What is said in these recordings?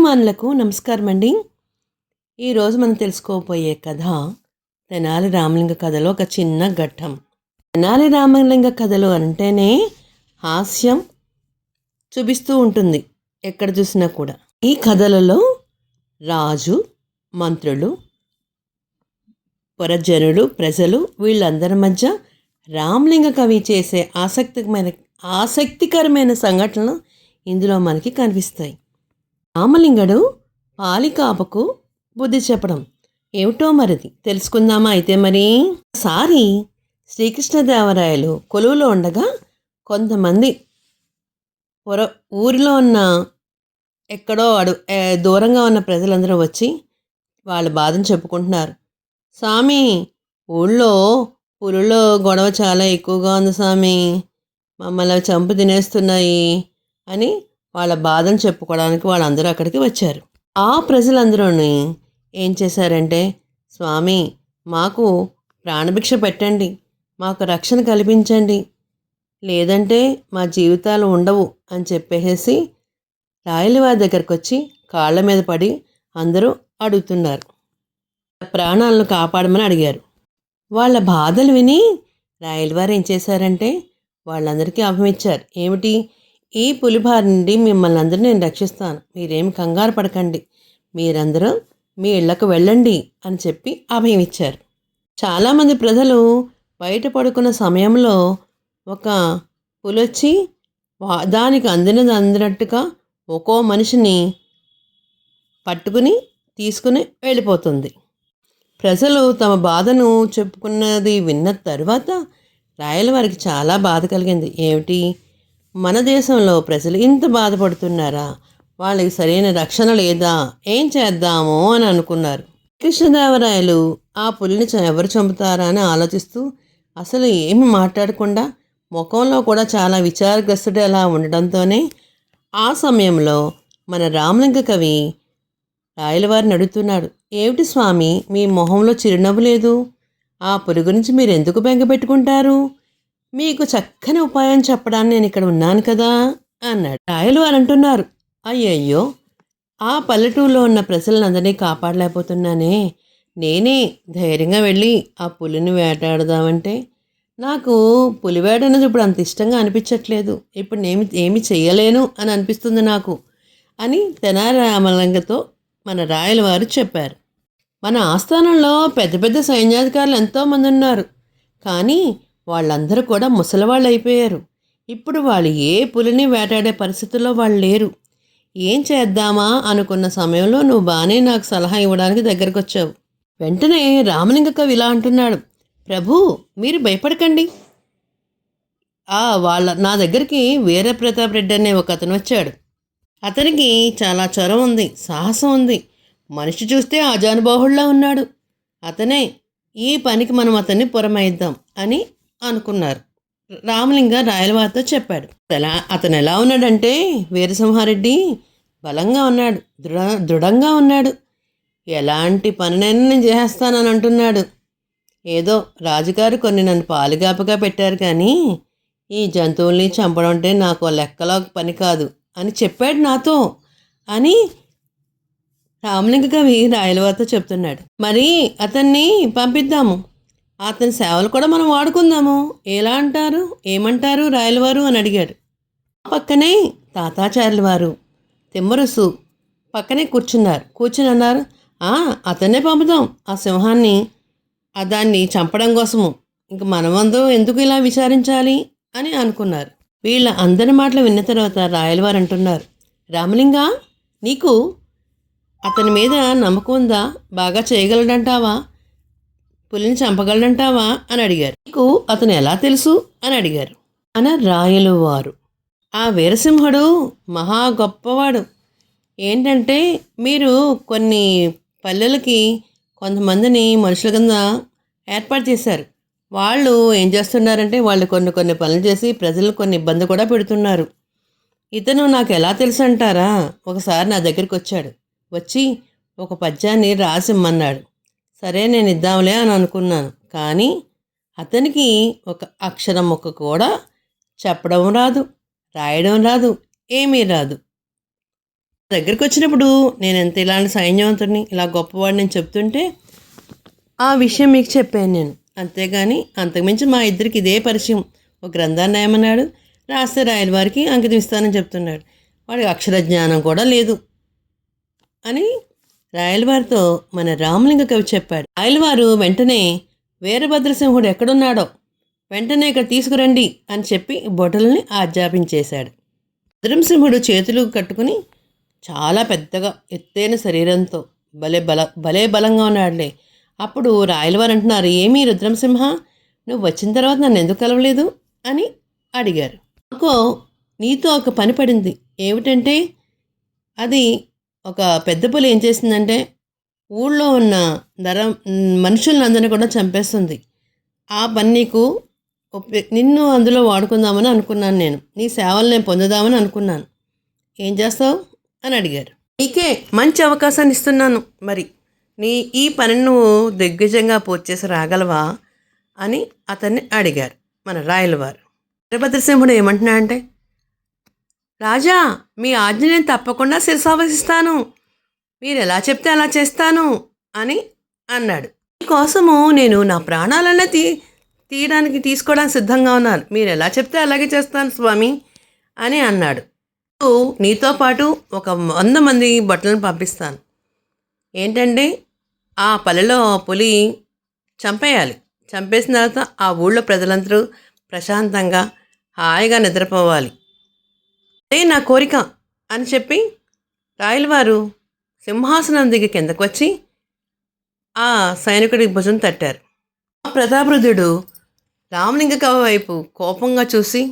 అభిమానులకు నమస్కారం అండి ఈరోజు మనం తెలుసుకోబోయే కథ తెనాలి రామలింగ కథలో ఒక చిన్న ఘట్టం. తెనాలి రామలింగ కథలు అంటేనే హాస్యం చూపిస్తూ ఉంటుంది ఎక్కడ చూసినా కూడా. ఈ కథలలో రాజు మంత్రులు పురజనులు ప్రజలు వీళ్ళందరి మధ్య రామలింగ కవి చేసే ఆసక్తికరమైన ఆసక్తికరమైన సంఘటనలు ఇందులో మనకి కనిపిస్తాయి. రామలింగడు పాలికాపకు బుద్ధి చెప్పడం. ఏమిటో మరిది తెలుసుకుందామా అయితే మరి? సారి శ్రీకృష్ణదేవరాయలు కొలువులో ఉండగా కొంతమంది పొర ఊరిలో ఉన్న ఎక్కడో అడు దూరంగా ఉన్న ప్రజలందరూ వచ్చి వాళ్ళ బాధను చెప్పుకుంటున్నారు. స్వామి ఊళ్ళో పులులో గొడవ చాలా ఎక్కువగా ఉంది స్వామి. మమ్మల్ని చంపు తినేస్తున్నాయి అని వాళ్ళ బాధను చెప్పుకోవడానికి వాళ్ళందరూ అక్కడికి వచ్చారు. ఆ ప్రజలందరూ ఏం చేశారంటే స్వామి మాకు ప్రాణభిక్ష పెట్టండి మాకు రక్షణ కల్పించండి. లేదంటే మా జీవితాలు ఉండవు అని చెప్పేసి రాయలవారి దగ్గరకు వచ్చి కాళ్ళ మీద పడి అందరూ అడుగుతున్నారు. ప్రాణాలను కాపాడమని అడిగారు. వాళ్ళ బాధలు విని రాయలవారు ఏం చేశారంటే వాళ్ళందరికీ అభమిచ్చారు ఏమిటి? ఈ పులిబారి నుండి మిమ్మల్ని అందరూ నేను రక్షిస్తాను. మీరేమి కంగారు పడకండి. మీరందరూ మీ ఇళ్ళకు వెళ్ళండి అని చెప్పి అభయం ఇచ్చారు. చాలామంది ప్రజలు బయట పడుకున్న సమయంలో ఒక పులొచ్చి దానికి అందినది అందినట్టుగా ఒక్కో మనిషిని పట్టుకుని తీసుకుని వెళ్ళిపోతుంది. ప్రజలు తమ బాధను చెప్పుకున్నది విన్న తర్వాత రాయల వారికి చాలా బాధ కలిగింది. ఏమిటి? మన దేశంలో ప్రజలు ఇంత బాధపడుతున్నారా? వాళ్ళకి సరైన రక్షణ లేదా? ఏం చేద్దాము అని అనుకున్నారు. కృష్ణదేవరాయలు ఆ పులిని ఎవరు చంపుతారా అని ఆలోచిస్తూ అసలు ఏమి మాట్లాడకుండా ముఖంలో కూడా చాలా విచారగ్రస్తుడు అలా ఉండడంతోనే ఆ సమయంలో మన రామలింగ కవి రాయలవారిని అడుగుతున్నాడు. ఏమిటి స్వామి? మీ మొహంలో చిరునవ్వు లేదు. ఆ పులి గురించి మీరు ఎందుకు బెంగ పెట్టుకుంటారు? మీకు చక్కని ఉపాయం చెప్పడానికి నేను ఇక్కడ ఉన్నాను కదా అన్నాడు. రాయలు అని అంటున్నారు. అయ్యయ్యో ఆ పల్లెటూరులో ఉన్న ప్రజలందరినీ కాపాడలేకపోతున్నానే. నేనే ధైర్యంగా వెళ్ళి ఆ పులిని వేటాడదామంటే నాకు పులివేట అనేది ఇప్పుడు అంత ఇష్టంగా అనిపించట్లేదు. ఇప్పుడు నేను ఏమి చేయలేను అని అనిపిస్తుంది నాకు అని తెనారామలంగతో మన రాయల వారు చెప్పారు. మన ఆస్థానంలో పెద్ద పెద్ద సైన్యాధికారులు ఎంతోమంది ఉన్నారు. కానీ వాళ్ళందరూ కూడా ముసలివాళ్ళు అయిపోయారు ఇప్పుడు వాళ్ళు ఏ పులిని వేటాడే పరిస్థితుల్లో వాళ్ళు లేరు. ఏం చేద్దామా అనుకున్న సమయంలో నువ్వు బాగానే నాకు సలహా ఇవ్వడానికి దగ్గరకు వచ్చావు వెంటనే రామలింగ కవి ఇలా అంటున్నాడు. ప్రభు మీరు భయపడకండి. వాళ్ళ నా దగ్గరికి వీర ప్రతాప్ రెడ్డి అనే ఒక అతను వచ్చాడు. అతనికి చాలా చొరవ ఉంది సాహసం ఉంది. మనిషి చూస్తే ఆజానుబాహుళ్ళా ఉన్నాడు. అతనే ఈ పనికి మనం అతన్ని పురమైద్దాం అని అనుకున్నారు. రామలింగ రాయలవారితో చెప్పాడు. ఎలా అతను ఎలా ఉన్నాడంటే వీరసింహారెడ్డి బలంగా ఉన్నాడు దృఢ దృఢంగా ఉన్నాడు. ఎలాంటి పనినైనా నేను చేస్తానని అంటున్నాడు. ఏదో రాజుగారు కొన్ని నన్ను పాలుగాపగా పెట్టారు కానీ ఈ జంతువుల్ని చంపడం అంటే నాకు లెక్కలో పని కాదు అని చెప్పాడు నాతో. అని రామలింగ కవి రాయలవారితో చెప్తున్నాడు. మరి అతన్ని పంపిద్దాము. అతని సేవలు కూడా మనం వాడుకుందాము. ఎలా అంటారు? ఏమంటారు? రాయలవారు అని అడిగాడు. పక్కనే తాతాచార్యుల వారు తిమ్మరుసు పక్కనే కూర్చున్నారు. కూర్చుని అన్నారు అతన్నే పంపుదాం. ఆ సింహాన్ని దాన్ని చంపడం కోసము. ఇంక మనమందు ఎందుకు ఇలా విచారించాలి? అని అనుకున్నారు. వీళ్ళ అందరి మాటలు విన్న తర్వాత రాయలవారు అంటున్నారు రామలింగ నీకు అతని మీద నమ్మకం ఉందా? బాగా చేయగలడంటావా? పులిని చంపగలనంటావా? అని అడిగారు. నీకు అతను ఎలా తెలుసు? అని అడిగారు. అన రాయలు వారు. ఆ వీరసింహుడు మహా గొప్పవాడు. ఏంటంటే మీరు కొన్ని పల్లెలకి కొంతమందిని మనుషుల కింద ఏర్పాటు చేశారు. వాళ్ళు ఏం చేస్తున్నారంటే వాళ్ళు కొన్ని కొన్ని పనులు చేసి ప్రజలు కొన్ని ఇబ్బంది కూడా పెడుతున్నారు. ఇతను నాకు ఎలా తెలుసు అంటారా? ఒకసారి నా దగ్గరికి వచ్చాడు. వచ్చి ఒక పద్యాన్ని రాసిమ్మన్నాడు సరే నేను ఇద్దాంలే అని అనుకున్నాను. కానీ అతనికి ఒక అక్షరం మొక్క కూడా చెప్పడం రాదు రాయడం రాదు ఏమీ రాదు. దగ్గరికి వచ్చినప్పుడు నేను ఎంత ఇలాంటి సైన్యవంతుడిని ఇలా గొప్పవాడిని చెప్తుంటే ఆ విషయం మీకు చెప్పాను నేను. అంతేగాని అంతకుమించి మా ఇద్దరికి ఇదే పరిచయం. ఒక గ్రంథాన్ని ఏమన్నాడు రాస్తే రాయల వారికి అంకితం ఇస్తానని చెప్తున్నాడు. వాడికి అక్షర జ్ఞానం కూడా లేదు అని రాయలవారితో మన రామలింగ కవి చెప్పాడు. రాయలవారు వెంటనే వీరభద్రసింహుడు ఎక్కడున్నాడో వెంటనే ఇక్కడ తీసుకురండి అని చెప్పి బొటల్ని ఆజ్ఞాపించేశాడు. భద్రసింహుడు చేతులు కట్టుకుని చాలా పెద్దగా ఎత్తైన శరీరంతో భలే బల భలే బలంగా ఉన్నాడులే. అప్పుడు రాయలవారు అంటున్నారు ఏమీ రుద్రంసింహ నువ్వు వచ్చిన తర్వాత నన్ను ఎందుకు కలవలేదు? అని అడిగారు. నాకు నీతో ఒక పని పడింది. ఏమిటంటే అది ఒక పెద్ద పులి ఏం చేసిందంటే ఊళ్ళో ఉన్న నర మనుషులందరినీ కూడా చంపేస్తుంది. ఆ పని నీకు నిన్ను అందులో వాడుకుందామని అనుకున్నాను నేను. నీ సేవలు నేను పొందుదామని అనుకున్నాను. ఏం చేస్తావు? అని అడిగారు. నీకే మంచి అవకాశాన్ని ఇస్తున్నాను. మరి నీ ఈ పనిని నువ్వు దిగ్గజంగా పూర్తి చేసి రాగలవా? అని అతన్ని అడిగారు మన రాయలవారు. వీరభద్రసింహుడు ఏమంటున్నాడంటే రాజా మీ ఆజ్ఞ నేను తప్పకుండా శిరసావసిస్తాను. మీరు ఎలా చెప్తే అలా చేస్తాను అని అన్నాడు. మీకోసము నేను నా ప్రాణాలన్నా తీ తీయడానికి తీసుకోవడానికి సిద్ధంగా ఉన్నాను. మీరు ఎలా చెప్తే అలాగే చేస్తాను స్వామి అని అన్నాడు. నీతో పాటు ఒక వంద మంది బట్టలను పంపిస్తాను. ఏంటంటే ఆ పల్లెలో పులి చంపేయాలి. చంపేసిన తర్వాత ఆ ఊళ్ళో ప్రజలందరూ ప్రశాంతంగా హాయిగా నిద్రపోవాలి. అదే నా కోరిక అని చెప్పి రాయలవారు సింహాసనం దిగి కిందకు వచ్చి ఆ సైనికుడి భుజం తట్టారు. ఆ ప్రతాపరుధుడు రామలింగకవి వైపు కోపంగా చూసి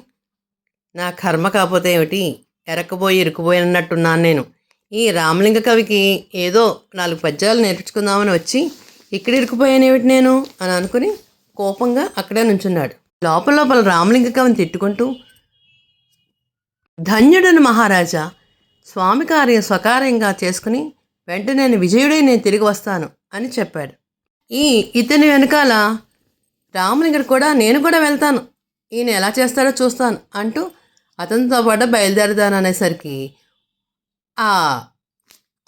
నా కర్మ కాకపోతే ఏమిటి? ఎరకబోయి ఇరుకుపోయి అన్నట్టున్నాను నేను. ఈ రామలింగ కవికి ఏదో నాలుగు పద్యాలు నేర్చుకుందామని వచ్చి ఇక్కడ ఇరుకుపోయానేమిటి నేను? అని అనుకుని కోపంగా అక్కడే నుంచున్నాడు. లోపల లోపల రామలింగ కవిని తిట్టుకుంటూ ధన్యుడని మహారాజా. స్వామి కార్యం స్వకార్యంగా చేసుకుని వెంటనే విజయుడై నేను తిరిగి వస్తాను అని చెప్పాడు. ఈ ఇతని వెనకాల రామునిగడు కూడా నేను కూడా వెళ్తాను. ఈయన ఎలా చేస్తాడో చూస్తాను అంటూ అతనితో పాటు బయలుదేరదాను అనేసరికి ఆ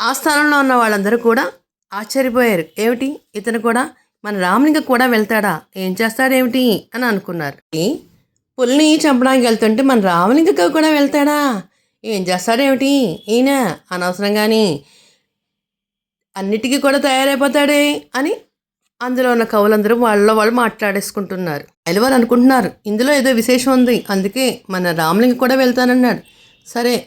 ఆ స్థానంలో ఉన్న వాళ్ళందరూ కూడా ఆశ్చర్యపోయారు. ఏమిటి? ఇతను కూడా మన రామునిగ కూడా వెళ్తాడా? ఏం చేస్తాడేమిటి? అని అనుకున్నారు. ఈ పులిని చంపడానికి వెళ్తుంటే మన రావణింకకు కూడా వెళ్తాడా? ఏం చేస్తాడేమిటి? ఈయన అనవసరంగాని అన్నిటికీ కూడా తయారైపోతాడే అని అందులో ఉన్న కవులందరూ వాళ్ళ వాళ్ళు మాట్లాడేసుకుంటున్నారు. ఎలవారు అనుకుంటున్నారు ఇందులో ఏదో విశేషం ఉంది. అందుకే మన రామలింగ కూడా వెళ్తానన్నాడు. సరే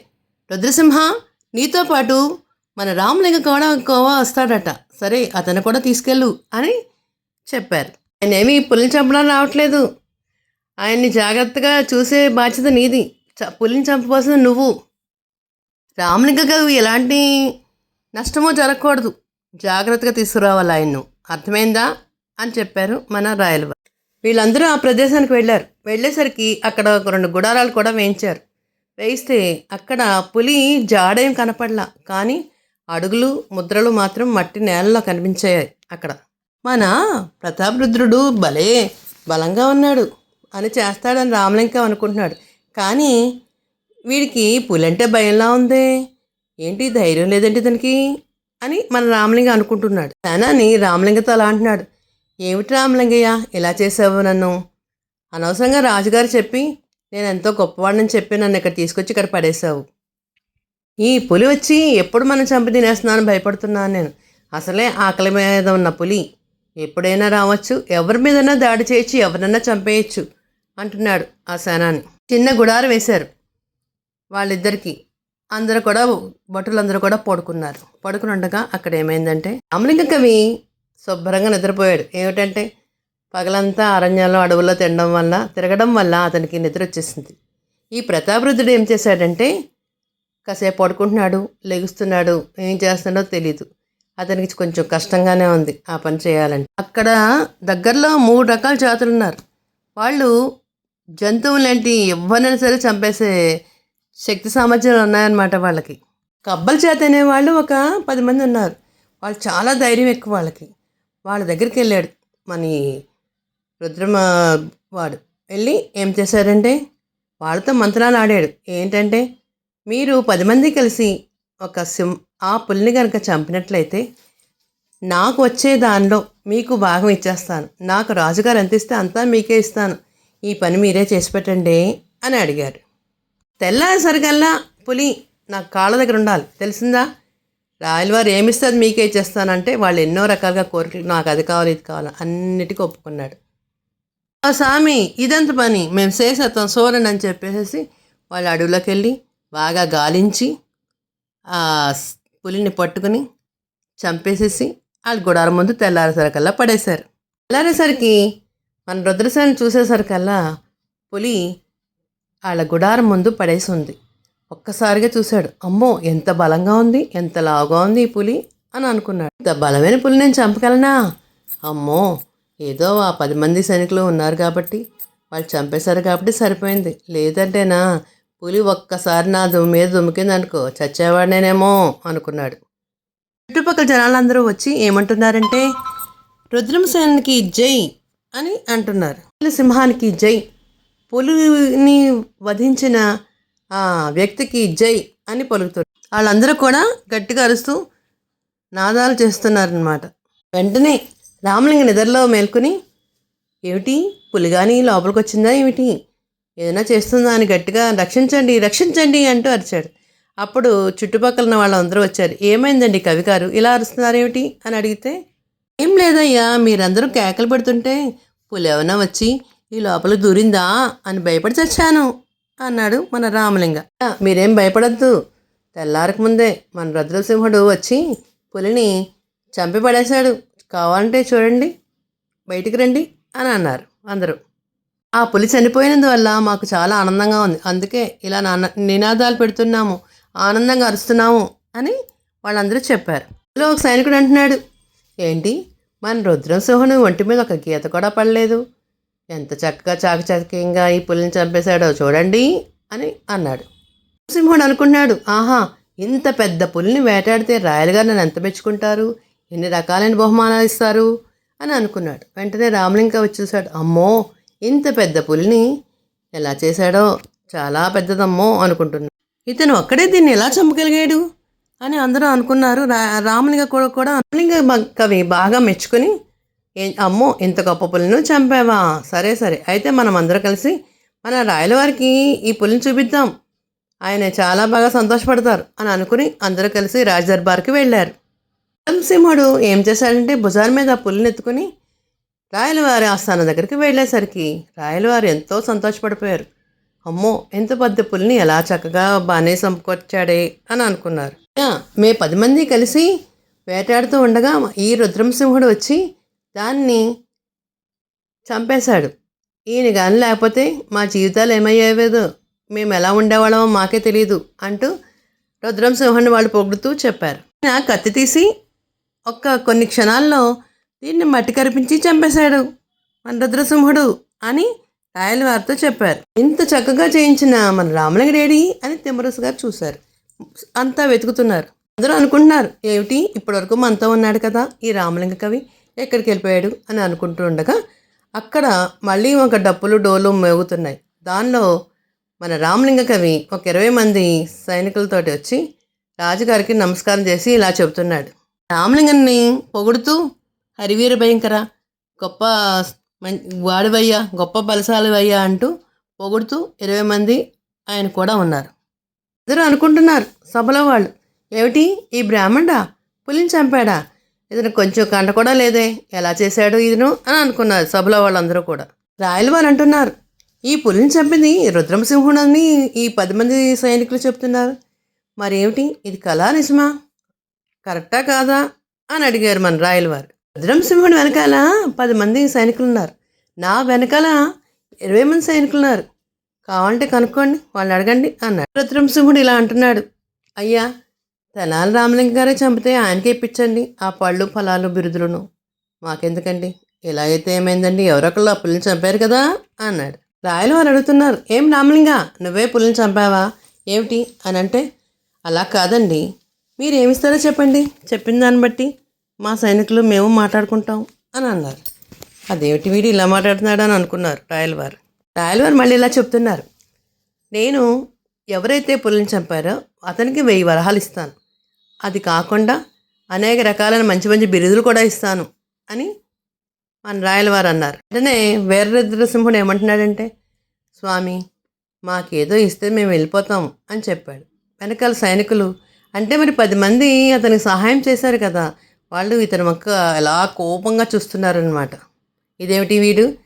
రుద్రసింహ నీతో పాటు మన రామలింగ కూడా కోవా వస్తాడట. సరే అతను కూడా తీసుకెళ్ళు అని చెప్పారు. ఆయన ఏమీ పులిని చంపడం రావట్లేదు. ఆయన్ని జాగ్రత్తగా చూసే బాధ్యత నీది. చ- పులిని చంపవలసిన నువ్వు. రామలింగ కవి ఎలాంటి నష్టమో జరగకూడదు. జాగ్రత్తగా తీసుకురావాలి ఆయన్ను. అర్థమైందా? అని చెప్పారు మన రాయల వీళ్ళందరూ ఆ ప్రదేశానికి వెళ్ళారు. వెళ్ళేసరికి అక్కడ ఒక రెండు గుడారాలు కూడా వేయించారు. వేయిస్తే అక్కడ పులి జాడేం కనపడలా. కానీ అడుగులు ముద్రలు మాత్రం మట్టి నేలలో కనిపించాయి అక్కడ. మన ప్రతాపరుద్రుడు భలే బలంగా ఉన్నాడు. అని చేస్తాడని రామలింక అనుకుంటున్నాడు. కానీ వీడికి పులంటే భయంలా ఉంది. ఏంటి ధైర్యం లేదంటే ఇతనికి అని మన రామలింగ అనుకుంటున్నాడు. తనని రామలింగతో అలా అంటున్నాడు. ఏమిటి రామలింగయ్య ఇలా చేసావు నన్ను? అనవసరంగా రాజుగారు చెప్పి నేను ఎంతో గొప్పవాడిని చెప్పి నన్ను ఇక్కడ తీసుకొచ్చి ఇక్కడ పడేశావు. ఈ పులి వచ్చి ఎప్పుడు మనం చంపి తినేస్తున్నాను భయపడుతున్నాను నేను. అసలే ఆకలి మీద ఉన్న పులి. ఎప్పుడైనా రావచ్చు. ఎవరి మీదైనా దాడి చేయొచ్చు. ఎవరినైనా చంపేయచ్చు. అంటున్నాడు ఆ సేనాని చిన్న గుడారు వేశారు వాళ్ళిద్దరికీ. అందరూ కూడా భటులందరూ కూడా పడుకున్నారు. పడుకుని ఉండగా అక్కడ ఏమైందంటే అమలింగ కవి శుభ్రంగా నిద్రపోయాడు. ఏమిటంటే పగలంతా అరణ్యాల్లో అడవుల్లో తినడం వల్ల తిరగడం వల్ల అతనికి నిద్ర వచ్చేసింది. ఈ ప్రతాపరుద్రుడు ఏం చేశాడంటే కాసేపు పడుకుంటున్నాడు లెగుస్తున్నాడు ఏం చేస్తున్నాడో తెలియదు అతనికి కొంచెం కష్టంగానే ఉంది ఆ పని చేయాలంటే అక్కడ దగ్గరలో మూడు రకాల జాతులు ఉన్నారు వాళ్ళు జంతువులేంటి? ఎవరినైనా సరే చంపేసే శక్తి సామర్థ్యాలు ఉన్నాయన్నమాట వాళ్ళకి. కబ్బల చేత అనేవాళ్ళు ఒక పది మంది ఉన్నారు. వాళ్ళు చాలా ధైర్యం ఎక్కువ వాళ్ళకి. వాళ్ళ దగ్గరికి వెళ్ళాడు మన రుద్రమ వాడు. వెళ్ళి ఏం చేశారంటే వాళ్ళతో మంత్రాలు ఆడాడు. ఏంటంటే మీరు పది మంది కలిసి ఒక సింహ ఆ పులిని కనుక చంపినట్లయితే నాకు వచ్చే దానిలో మీకు భాగం ఇచ్చేస్తాను. నాకు రాజుగారు ఎంత ఇస్తే అంతా మీకే ఇస్తాను. ఈ పని మీరే చేసి పెట్టండి అని అడిగారు. తెల్లారేసరికల్లా పులి నాకు కాళ్ళ దగ్గర ఉండాలి. తెలిసిందా? రాయలవారు ఏమిస్తుంది మీకే చేస్తానంటే వాళ్ళు ఎన్నో రకాలుగా కోరికలు నాకు అది కావాలి ఇది కావాలి అన్నిటికీ ఒప్పుకున్నాడు. ఆ స్వామి ఇదంత పని? మేము చేసేస్తాం సోరన్ అని చెప్పేసి వాళ్ళు అడవిలోకి వెళ్ళి బాగా గాలించి ఆ పులిని పట్టుకుని చంపేసేసి వాళ్ళ గుడారం ముందు తెల్లారేసరికల్లా పడేశారు. తెల్లారేసరికి మన రుద్రసేను చూసేసరికల్లా పులి వాళ్ళ గుడారం ముందు పడేసి ఉంది ఒక్కసారిగా చూశాడు. అమ్మో ఎంత బలంగా ఉంది ఎంత లావుగా ఉంది ఈ పులి అని అనుకున్నాడు. ఇంత బలమైన పులి నేను చంపగలనా? అమ్మో ఏదో ఆ పది మంది సైనికులు ఉన్నారు కాబట్టి వాళ్ళు చంపేశారు కాబట్టి సరిపోయింది. లేదంటేనా పులి ఒక్కసారి నా దుమ్ము మీద దుమ్ముకిందనుకో చచ్చేవాడినేనేమో అనుకున్నాడు. చుట్టుపక్కల జనాలందరూ వచ్చి ఏమంటున్నారంటే రుద్రమసేనునికి జై అని అంటున్నారు. సింహానికి జై. పులిని వధించిన ఆ వ్యక్తికి జై అని పలుకుతారు వాళ్ళందరూ కూడా గట్టిగా అరుస్తూ నాదాలు చేస్తున్నారనమాట వెంటనే రామలింగ నిద్రలో మేల్కొని ఏమిటి? పులిగాని లోపలికి వచ్చిందా ఏమిటి? ఏదైనా చేస్తుందా అని గట్టిగా రక్షించండి రక్షించండి అంటూ అరిచాడు. అప్పుడు చుట్టుపక్కల ఉన్న వాళ్ళందరూ వచ్చారు. ఏమైందండి కవిగారు ఇలా అరుస్తున్నారేమిటి అని అడిగితే ఏం లేదయ్యా మీరందరూ కేకలు పెడుతుంటే పులి ఏమైనా వచ్చి ఈ లోపల దూరిందా అని భయపడి చచ్చాను అన్నాడు మన రామలింగ. మీరేం భయపడద్దు. తెల్లారక ముందే మన రుద్రసింహుడు వచ్చి పులిని చంపి పడేశాడు. కావాలంటే చూడండి బయటికి రండి అని అన్నారు అందరూ. ఆ పులి చనిపోయినందువల్ల మాకు చాలా ఆనందంగా ఉంది. అందుకే ఇలా నాన్న నినాదాలు పెడుతున్నాము. ఆనందంగా అరుస్తున్నాము అని వాళ్ళందరూ చెప్పారు. ఇలా ఒక సైనికుడు అంటున్నాడు ఏంటి? మన రుద్రం రుద్రసింహుని ఒంటి మీద ఒక గీత కూడా పడలేదు. ఎంత చక్కగా చాకచక్యంగా ఈ పులిని చంపేశాడో చూడండి అని అన్నాడు. సింహుడు అనుకున్నాడు ఆహా ఇంత పెద్ద పులిని వేటాడితే రాయలుగారు నన్ను ఎంత మెచ్చుకుంటారు? ఎన్ని రకాలైన బహుమానాలు ఇస్తారు? అని అనుకున్నాడు. వెంటనే రామలింగ వచ్చి చూశాడు అమ్మో ఇంత పెద్ద పులిని ఎలా చేశాడో? చాలా పెద్దదమ్మో అనుకుంటున్నాడు. ఇతను ఒక్కడే దీన్ని ఎలా చంపగలిగాడు? అని అందరూ అనుకున్నారు. రా రామునిగా కూడా కూడా రామలింగ కవి బాగా మెచ్చుకొని అమ్మో ఇంత గొప్ప పులిని చంపావా? సరే సరే. అయితే మనం అందరూ కలిసి మన రాయలవారికి ఈ పులిని చూపిద్దాం. ఆయన చాలా బాగా సంతోషపడతారు అని అనుకుని అందరూ కలిసి రాజదర్బార్కి వెళ్ళారు. సింహుడు ఏం చేశాడంటే భుజాల మీద ఆ పులిని ఎత్తుకుని రాయలవారి ఆస్థానం దగ్గరికి వెళ్ళేసరికి రాయలవారు ఎంతో సంతోషపడిపోయారు. అమ్మో ఎంత పెద్ద పులిని ఎలా చక్కగా బాగానే సంపుకొచ్చాడే అని అనుకున్నారు. మే పది మంది కలిసి వేటాడుతూ ఉండగా ఈ రుద్రంసింహుడు వచ్చి దాన్ని చంపేశాడు. ఈయన కానీ లేకపోతే మా జీవితాలు ఏమయ్యేవేదో? మేము ఎలా ఉండేవాళ్ళమో మాకే తెలియదు అంటూ రుద్రంసింహుని వాళ్ళు పొగుడుతూ చెప్పారు. ఆయన కత్తి తీసి ఒక్క కొన్ని క్షణాల్లో దీన్ని మట్టి కరిపించి చంపేశాడు మన రుద్రసింహుడు అని రాయల వారితో చెప్పారు. ఇంత చక్కగా చేయించిన మన రామలింగడేడి అని తిమ్మరసు గారు చూశారు. అంతా వెతుకుతున్నారు. అందరూ అనుకుంటున్నారు ఏమిటి? ఇప్పటివరకు మనతో ఉన్నాడు కదా ఈ రామలింగ కవి. ఎక్కడికి వెళ్ళిపోయాడు? అని అనుకుంటూ ఉండగా అక్కడ మళ్ళీ ఒక డప్పులు డోలు మోగుతున్నాయి. దానిలో మన రామలింగ కవి ఒక ఇరవై మంది సైనికులతోటి వచ్చి రాజుగారికి నమస్కారం చేసి ఇలా చెబుతున్నాడు. రామలింగన్ని పొగుడుతూ హరివీర భయంకర గొప్ప వాడివయ్యా గొప్ప బలశాలివయ్యా అంటూ పొగుడుతూ ఇరవై మంది ఆయన కూడా ఉన్నారు. ఇద్దరు అనుకుంటున్నారు. సభలో వాళ్ళు. ఏమిటి? ఈ బ్రాహ్మణుడా? పులిని చంపాడా? ఇతను కొంచెం కంట కూడా లేదే. ఎలా చేశాడు ఇతను? అని అనుకున్నారు సభలో వాళ్ళందరూ కూడా. రాయల వారు అంటున్నారు. ఈ పులిని చంపింది రుద్రమసింహుడని ఈ పది మంది సైనికులు చెప్తున్నారు. మరేమిటి? ఇది కళా నిజమా? కరెక్టా కాదా? అని అడిగారు మన రాయల వారు. రుద్రమసింహుడు వెనకాల పది మంది సైనికులు ఉన్నారు నా వెనకాల ఇరవై మంది సైనికులు ఉన్నారు కావాలంటే కనుక్కోండి వాళ్ళు అడగండి అన్నాడు. రుద్రంసింహుడు ఇలా అంటున్నాడు అయ్యా తెనాలి రామలింగ గారే చంపితే ఆయనకే ఇప్పించండి ఆ పళ్ళు ఫలాలు బిరుదులను. మాకెందుకండి? ఇలా అయితే ఏమైందండి? ఎవరొకళ్ళు ఆ పుల్లిని చంపారు కదా అన్నాడు. రాయలు వారు అడుగుతున్నారు ఏం రామలింగ నువ్వే పుల్లిని చంపావా? ఏమిటి? అని అంటే అలా కాదండి. మీరు ఏమిస్తారో చెప్పండి. చెప్పిన దాన్ని బట్టి మా సైనికులు మేము మాట్లాడుకుంటాం అని అన్నారు. అదేమిటి వీడు ఇలా మాట్లాడుతున్నాడు అని అనుకున్నారు రాయల వారు. రాయలవారు మళ్ళీ ఇలా చెప్తున్నారు. నేను ఎవరైతే పులిని చంపారో అతనికి వెయ్యి వరహాలు ఇస్తాను. అది కాకుండా అనేక రకాలైన మంచి మంచి బిరుదులు కూడా ఇస్తాను అని మన రాయలవారు అన్నారు. వెంటనే వీరరుద్రసింహుడు ఏమంటున్నాడంటే స్వామి మాకేదో ఇస్తే మేము వెళ్ళిపోతాం అని చెప్పాడు. వెనకాల సైనికులు అంటే మరి పది మంది అతనికి సహాయం చేశారు కదా వాళ్ళు ఇతని మొక్క ఎలా కోపంగా చూస్తున్నారనమాట ఇదేమిటి వీడు?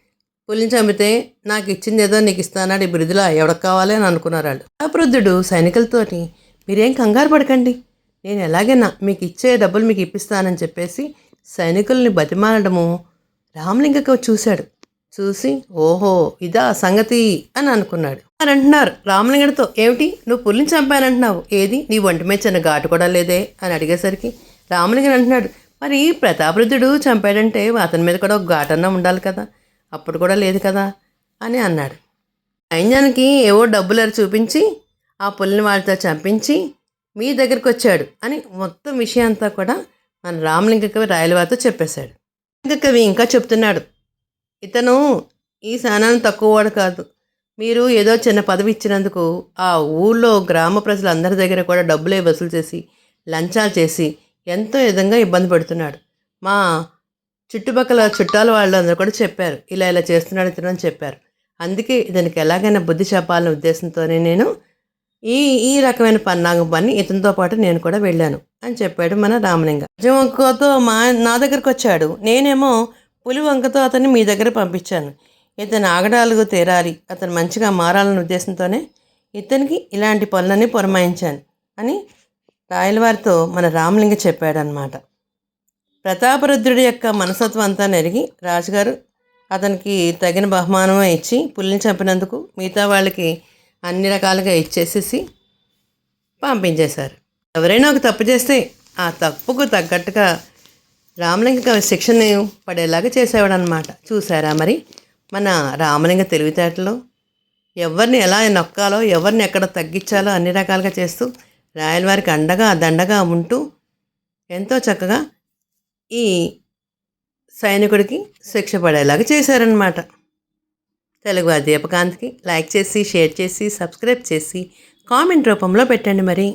పులిని చంపితే నాకు ఇచ్చింది ఏదో నీకు ఇస్తానాడు ఈ బిరుదులా ఎవరికి కావాలి అని అనుకున్నారు వాళ్ళు. ప్రతాపరుద్రుడు సైనికులతోటి మీరేం కంగారు పడకండి. నేను ఎలాగైనా మీకు ఇచ్చే డబ్బులు మీకు ఇప్పిస్తానని చెప్పేసి సైనికుల్ని బతిమాలడము రామలింగకు చూశాడు. చూసి ఓహో ఇదా సంగతి అని అనుకున్నాడు. అని అంటున్నారు రామలింగడితో ఏమిటి? నువ్వు పులిని చంపానంటున్నావు. ఏది? నీ ఒంటి మీద చిన్న ఘాటు కూడా లేదే? అని అడిగేసరికి రామలింగడు అంటున్నాడు మరి ప్రతాపరుద్రుడు చంపాడంటే అతని మీద కూడా ఒక ఘాటన్నా ఉండాలి కదా. అప్పుడు కూడా లేదు కదా అని అన్నాడు. సైన్యానికి ఏవో డబ్బులు చూపించి ఆ పుల్లిని వాళ్ళతో చంపించి మీ దగ్గరికి వచ్చాడు అని మొత్తం విషయం అంతా కూడా మన రామలింగ కవి రాయలవారితో చెప్పేశాడు. ఇంకా కవి ఇంకా చెప్తున్నాడు ఇతను ఈ శానాన్ని తక్కువ వాడు కాదు. మీరు ఏదో చిన్న పదవి ఇచ్చినందుకు ఆ ఊళ్ళో గ్రామ ప్రజలందరి దగ్గర కూడా డబ్బులే వసూలు చేసి లంచాలు చేసి ఎంతో విధంగా ఇబ్బంది పెడుతున్నాడు. మా చుట్టుపక్కల చుట్టాల వాళ్ళు అందరూ కూడా చెప్పారు ఇలా ఇలా చేస్తున్నాడు ఇతను అని చెప్పారు. అందుకే ఇతనికి ఎలాగైనా బుద్ధి చెప్పాలనే ఉద్దేశంతోనే నేను ఈ ఈ రకమైన పన్నాగం పని ఇతనితో పాటు నేను కూడా వెళ్ళాను అని చెప్పాడు మన రామలింగ. వంకతో మా నా దగ్గరకు వచ్చాడు. నేనేమో పులి వంకతో అతన్ని మీ దగ్గర పంపించాను. ఇతను ఆగడాలుగు తీరాలి అతను మంచిగా మారాలనే ఉద్దేశంతోనే ఇతనికి ఇలాంటి పనులన్నీ పురమాయించాను అని రాయలవారితో మన రామలింగ చెప్పాడనమాట ప్రతాపరుద్రుడి యొక్క మనసత్వం అంతా నెరిగి రాజుగారు అతనికి తగిన బహుమానం ఇచ్చి పులిని చంపినందుకు మిగతా వాళ్ళకి అన్ని రకాలుగా ఇచ్చేసేసి పంపించేశారు. ఎవరైనా ఒక తప్పు చేస్తే ఆ తప్పుకు తగ్గట్టుగా రామలింగ శిక్షణ పడేలాగా చేసేవాడు అనమాట చూసారా మరి? మన రామలింగ తెలివితేటలు ఎవరిని ఎలా నొక్కాలో ఎవరిని ఎక్కడ తగ్గించాలో అన్ని రకాలుగా చేస్తూ రాయలవారికి అండగా దండగా ఉంటూ ఎంతో చక్కగా ఈ సైనికుడికి శిక్ష పడేలాగా చేశారనమాట తెలుగు దీపకాంత్కి లైక్ చేసి షేర్ చేసి సబ్స్క్రైబ్ చేసి కామెంట్ రూపంలో పెట్టండి మరి.